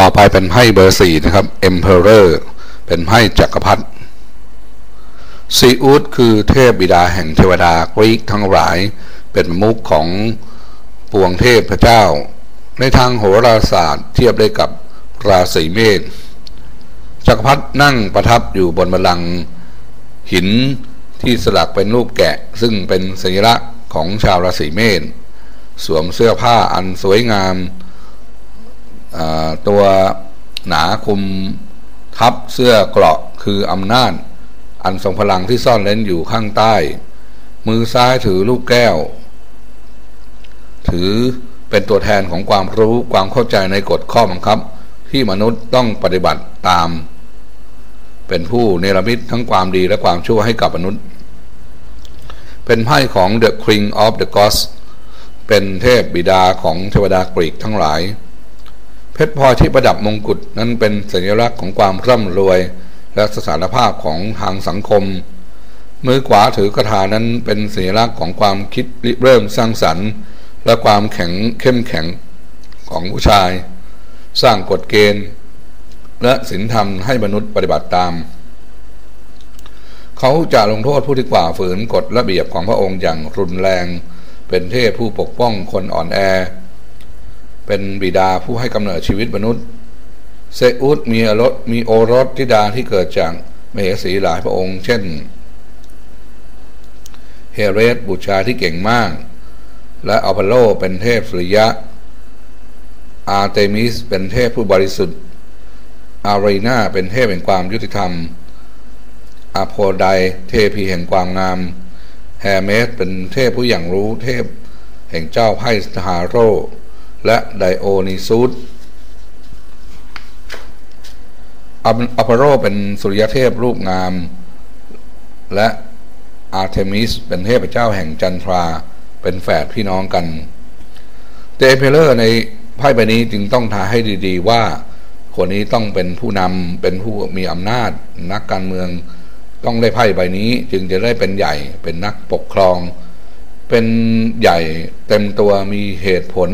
ต่อไปเป็นไพ่เบอร์สี่นะครับ Emperor เป็นไพ่จักรพรรดิซีอุสคือเทพบิดาแห่งเทวดากรีกทั้งหลาย เป็นมุกของปวงเทพพระเจ้า ในทางโหราศาสตร์เทียบได้กับราศีเมษจักรพรรดินั่งประทับอยู่บนบัลลังก์หินที่สลักเป็นรูปแกะ ซึ่งเป็นสัญลักษณ์ของชาวราศีเมษสวมเสื้อผ้าอันสวยงาม ตัวหนาคุมทับเสื้อเกราะคืออำนาจ อันทรงพลังที่ซ่อนเล้นอยู่ข้างใต้ มือซ้ายถือลูกแก้ว ถือเป็นตัวแทนของความรู้ความเข้าใจในกฎข้อบังคับ ที่มนุษย์ต้องปฏิบัติตาม เป็นผู้เนรมิตทั้งความดีและความชั่วให้กับมนุษย์ เป็นไพ่ของ The King of the Gods เป็นเทพบิดาของเทวดากรีกทั้งหลาย พชรพลอยที่ประดับมงกุฎนั้นเป็นสัญลักษณ์ของความร่ำรวย และสถานภาพของทางสังคม มือขวาถือกระถานั้นเป็นสัญลักษณ์ของความคิดริเริ่มสร้างสรรค์ และความแข็งเข้มแข็งของผู้ชาย สร้างกฎเกณฑ์ และศีลธรรมให้มนุษย์ปฏิบัติตาม เขาจะลงโทษผู้ที่กว่าฝืนกฎระเบียบของพระองค์อย่างรุนแรง เป็นเทพผู้ปกป้องคนอ่อนแอ เป็นบิดาผู้ให้กำเนิดชีวิตมนุษย์ เซอุสมีอรสมีโอรสธิดาที่เกิดจากมเหสีหลายพระองค์ เช่น เฮเรสบุชาที่เก่งมาก และอัพอลโลเป็นเทพสุริยะ อาร์เตมิสเป็นเทพผู้บริสุทธิ์ อารีนาเป็นเทพแห่งความยุติธรรมอาโพไดเทพีแห่งความงาม แฮเมสเป็นเทพผู้อย่างรู้เทพแห่งเจ้าไพ่สฮาโร และไดโอนิซุสอัปโรเป็นสุริยเทพรูปงาม และอาร์เทมิสเป็นเทพเจ้าแห่งจันทราเป็นแฝดพี่น้องกัน เตเพเลอร์ในไพ่ใบนี้จึงต้องทาให้ดีๆว่า คนนี้ต้องเป็นผู้นำเป็นผู้มีอำนาจ นักการเมืองต้องได้ไพ่ใบนี้จึงจะได้เป็นใหญ่เป็นนักปกครอง เป็นใหญ่เต็มตัวมีเหตุผล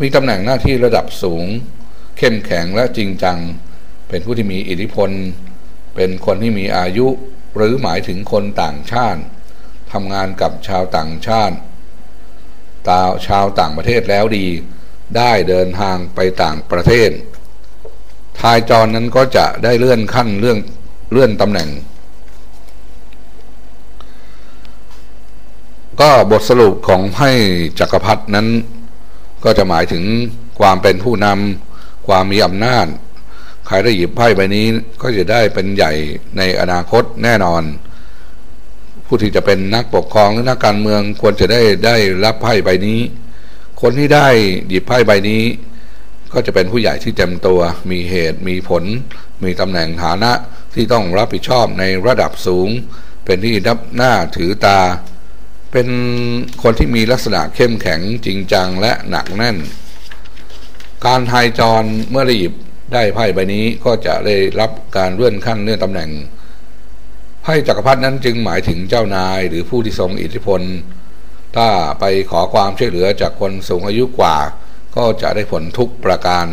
มีตำแหน่งหน้าที่ระดับสูง เข้มแข็งและจริงจัง เป็นผู้ที่มีอิทธิพล เป็นคนที่มีอายุหรือหมายถึงคนต่างชาติทำงานกับชาวต่างชาติตาชาวต่างประเทศแล้วดี ได้เดินทางไปต่างประเทศ ทายจรนั้นก็จะได้เลื่อนขั้นเรื่องเลื่อนตำแหน่ง ก็บทสรุปของให้จักรพรรดินั้น ก็จะหมายถึงความเป็นผู้นำความมีอำนาจ ใครได้หยิบไพ่ใบนี้ก็จะได้เป็นใหญ่ในอนาคตแน่นอน ผู้ที่จะเป็นนักปกครองหรือนักการเมืองควรจะได้ได้รับไพ่ใบนี้ คนที่ได้หยิบไพ่ใบนี้ ก็จะเป็นผู้ใหญ่ที่เต็มตัว มีเหตุมีผล มีตำแหน่งฐานะที่ต้องรับผิดชอบในระดับสูง เป็นที่นับหน้าถือตา เป็นคนที่มีลักษณะเข้มแข็งจริงจังและหนักแน่น การทายจรเมื่อได้หยิบได้ไพ่ใบนี้ก็จะได้รับการเลื่อนขั้นเลื่อนตำแหน่งไพ่จักรพรรดินั้นจึงหมายถึงเจ้านายหรือผู้ที่ทรงอิทธิพล ถ้าไปขอความช่วยเหลือจากคนสูงอายุกว่า ก็จะได้ผลทุกประการ